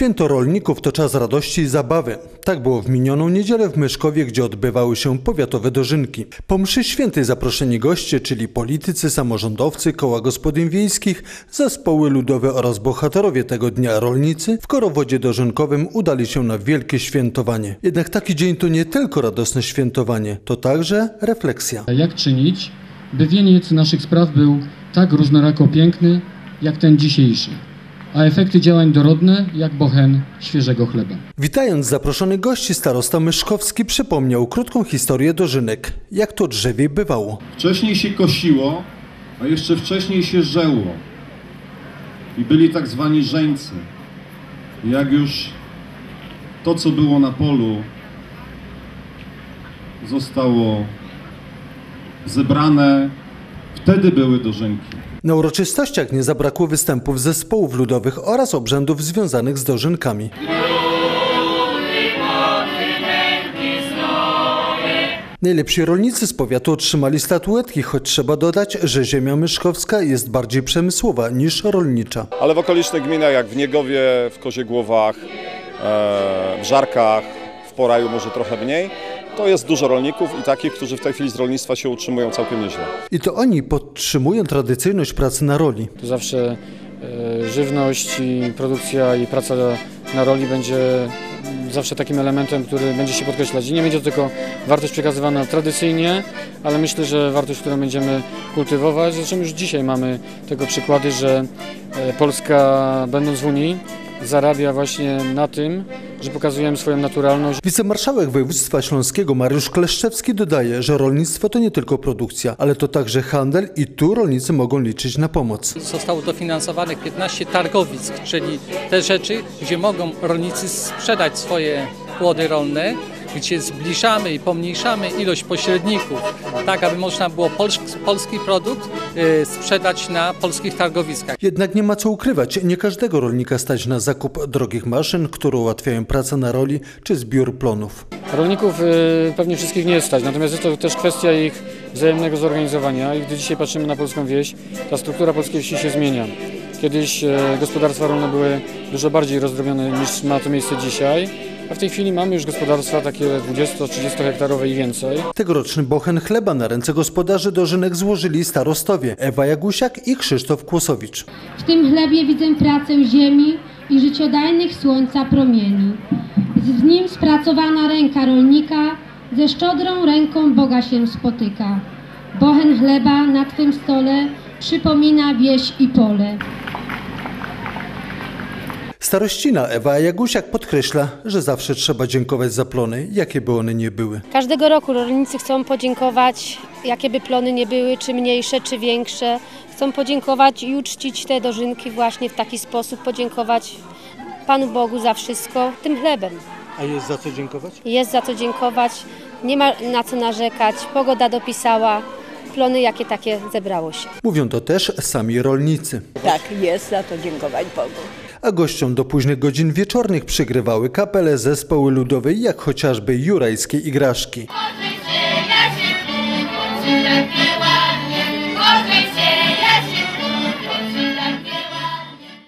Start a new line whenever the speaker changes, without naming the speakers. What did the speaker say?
Święto rolników to czas radości i zabawy. Tak było w minioną niedzielę w Myszkowie, gdzie odbywały się powiatowe dożynki. Po mszy świętej zaproszeni goście, czyli politycy, samorządowcy, koła gospodyń wiejskich, zespoły ludowe oraz bohaterowie tego dnia rolnicy w korowodzie dożynkowym udali się na wielkie świętowanie. Jednak taki dzień to nie tylko radosne świętowanie, to także refleksja.
Jak czynić, by wieniec naszych spraw był tak różnorako piękny, jak ten dzisiejszy, a efekty działań dorodne, jak bochen świeżego chleba.
Witając zaproszonych gości, starosta Myszkowski przypomniał krótką historię dożynek, jak to drzewiej bywało.
Wcześniej się kosiło, a jeszcze wcześniej się żeło. I byli tak zwani żeńcy. Jak już to, co było na polu, zostało zebrane, wtedy były dożynki.
Na uroczystościach nie zabrakło występów zespołów ludowych oraz obrzędów związanych z dożynkami. Najlepsi rolnicy z powiatu otrzymali statuetki, choć trzeba dodać, że ziemia myszkowska jest bardziej przemysłowa niż rolnicza.
ale w okolicznych gminach jak w Niegowie, w Koziegłowach, e, w Żarkach, w Poraju może trochę mniej, to jest dużo rolników i takich, którzy w tej chwili z rolnictwa się utrzymują całkiem nieźle.
I to oni podtrzymują tradycyjność pracy na roli.
To zawsze e, żywność i produkcja i praca na roli będzie mm, zawsze takim elementem, który będzie się podkreślać. I nie będzie to tylko wartość przekazywana tradycyjnie, ale myślę, że wartość, którą będziemy kultywować. Zresztą już dzisiaj mamy tego przykłady, że e, Polska będąc w Unii zarabia właśnie na tym, że pokazujemy swoją naturalność.
Wicemarszałek województwa śląskiego Mariusz Kleszczewski dodaje, że rolnictwo to nie tylko produkcja, ale to także handel i tu rolnicy mogą liczyć na pomoc.
Zostało dofinansowanych 15 targowisk, czyli te rzeczy, gdzie mogą rolnicy sprzedać swoje płody rolne, gdzie zbliżamy i pomniejszamy ilość pośredników, tak aby można było polsk- polski produkt y, sprzedać na polskich targowiskach.
Jednak nie ma co ukrywać, nie każdego rolnika stać na zakup drogich maszyn, które ułatwiają pracę na roli czy zbiór plonów.
Rolników y, pewnie wszystkich nie stać, natomiast jest to też kwestia ich wzajemnego zorganizowania i gdy dzisiaj patrzymy na polską wieś, ta struktura polskiej wsi się zmienia. Kiedyś e, gospodarstwa rolne były dużo bardziej rozdrobione niż ma to miejsce dzisiaj, a w tej chwili mamy już gospodarstwa takie 20-30 hektarowe i więcej.
Tegoroczny bochen chleba na ręce gospodarzy dożynek złożyli starostowie Ewa Jagusiak i Krzysztof Kłosowicz.
W tym chlebie widzę pracę ziemi i życiodajnych słońca promieni. W nim spracowana ręka rolnika ze szczodrą ręką Boga się spotyka. Bochen chleba na Twym stole przypomina wieś i pole.
Starościna Ewa Jagusiak podkreśla, że zawsze trzeba dziękować za plony, jakie by one nie były.
Każdego roku rolnicy chcą podziękować, jakie by plony nie były, czy mniejsze, czy większe. Chcą podziękować i uczcić te dożynki właśnie w taki sposób, podziękować Panu Bogu za wszystko tym chlebem.
A jest za co dziękować?
Jest za co dziękować, nie ma na co narzekać, pogoda dopisała, plony jakie takie zebrało się.
Mówią to też sami rolnicy.
Tak, jest za to dziękować Bogu.
A gościom do późnych godzin wieczornych przygrywały kapele, zespoły ludowe, jak chociażby jurajskie igraszki.
Odwyk się, ja się tu,